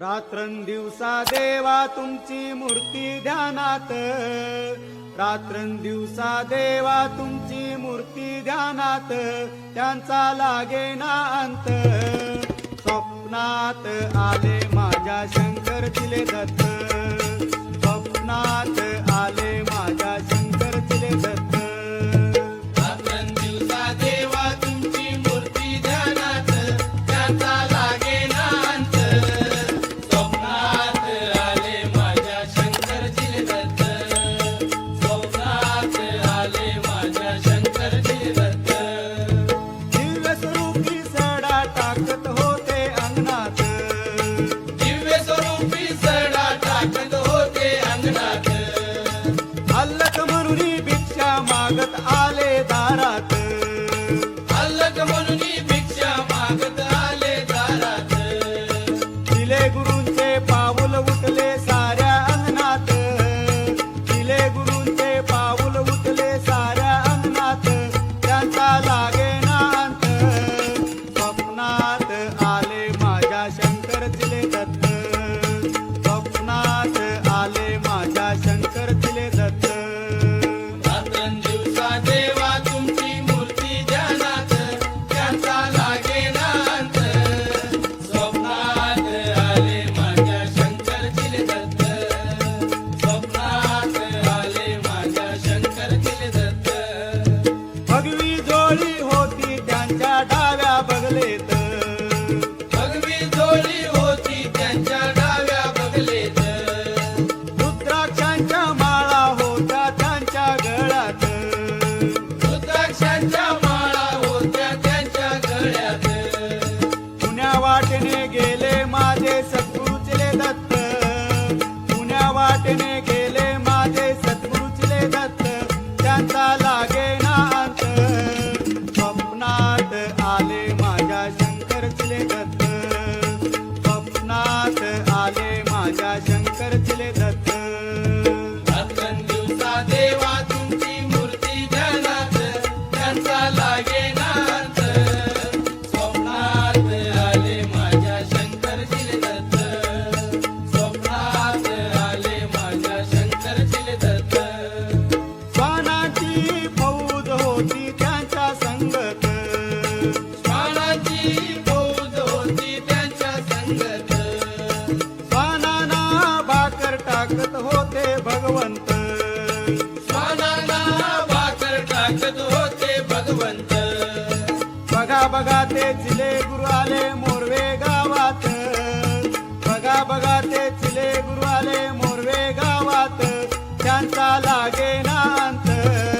रात्रंदिवसा देवा तुमची मूर्ती ध्यानात. रात्रंदिवसा देवा तुमची मूर्ती ध्यानात. त्यांचा लागे ना अंत. स्वप्नात आले माझ्या शंकर दिले दत्त. olho माझ्या शंकर दिले दत्त. दिवसा देवा तुमची मूर्ती घरात त्यांचा लागे ते भगवंत. भाकर टाकत होते भगवंत. बघा बघा ते चिले गुरु आले मोरवे गावात. बघा बघा ते चिले गुरु आले मोरवे गावात. त्यांचा लागे ना अंतर